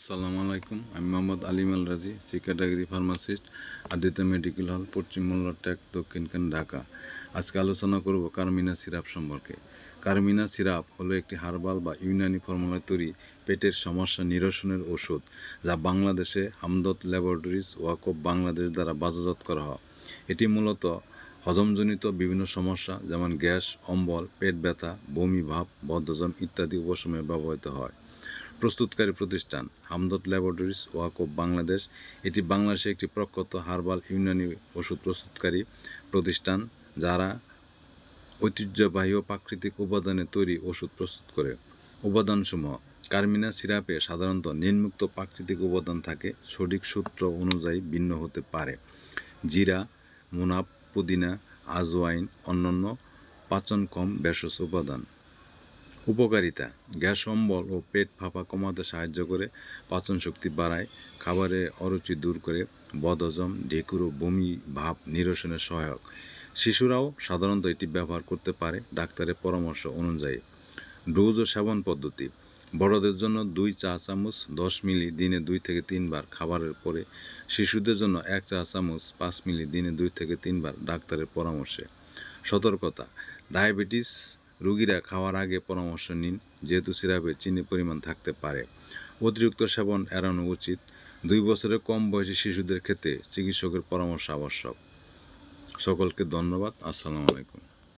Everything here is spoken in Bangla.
আসসালামু আলাইকুম। আমি Mohammad Alim Al Razi C category pharmacist Aditya medical hall পশ্চিম মোল্লারটেক দক্ষিণখান ঢাকা। আজকে আলোচনা করব কার্মিনা সিরাপ সম্পর্কে। কার্মিনা সিরাপ হলো একটি হার্বাল বা ইউনানি ফর্মুলায় তৈরি পেটের সমস্যা নিরসনের ওষুধ যা বাংলাদেশে হামদত ল্যাবরেটরিজ ওয়াকফ বাংলাদেশ দ্বারা বাজারজাত করা হয়। এটি মূলত হজমজনিত বিভিন্ন সমস্যা যেমন গ্যাস, অম্বল, পেট ব্যথা, বমি, ভাব বদ্ধজম ইত্যাদি উপশমে ব্যবহৃত হয়। প্রস্তুতকারী প্রতিষ্ঠান হামদত ল্যাবরেটরিজ, ওয়াকফ বাংলাদেশ। এটি বাংলাদেশে একটি প্রখ্যাত হার্বাল ইউনানি ওষুধ প্রস্তুতকারী প্রতিষ্ঠান, যারা ঐতিহ্যবাহী ও প্রাকৃতিক উপাদানে তৈরি ওষুধ প্রস্তুত করে। উপাদানসমূহ, কার্মিনা সিরাপে সাধারণত নিম্মুক্ত প্রাকৃতিক উপাদান থাকে, সঠিক সূত্র অনুযায়ী ভিন্ন হতে পারে। জিরা মুনাপ পুদিনা, আজওয়াইন, অন্যান্য পাচনক্ষম ভেষজ উপাদান। উপকারিতা। গ্যাস, অম্বল ও পেট ফাঁপা কমাতে সাহায্য করে, পাচন শক্তি বাড়ায়, খাবারে অরুচি দূর করে, বদহজম, ঢেকুর ও বমি, ভাব নিরসনে সহায়ক। শিশুরাও সাধারণত এটি ব্যবহার করতে পারে ডাক্তারের পরামর্শ অনুযায়ী। ডোজ ও সেবন পদ্ধতি। বড়দের জন্য দুই চা চামচ, দশ মিলি দিনে দুই থেকে তিনবার খাবারের পরে, শিশুদের জন্য এক চা চামচ, পাঁচ মিলি দিনে দুই থেকে তিনবার ডাক্তারের পরামর্শে। সতর্কতা। ডায়াবেটিস রোগীরা খাওয়ার আগে পরামর্শ নিন, যেহেতু সিরাপে চিনি পরিমাণ থাকতে পারে। অতিরিক্ত সেবন এড়ানো উচিত। দুই বছরের কম বয়সী শিশুদের ক্ষেত্রে চিকিৎসকের পরামর্শ আবশ্যক। সকলকে ধন্যবাদ। আসসালামু আলাইকুম।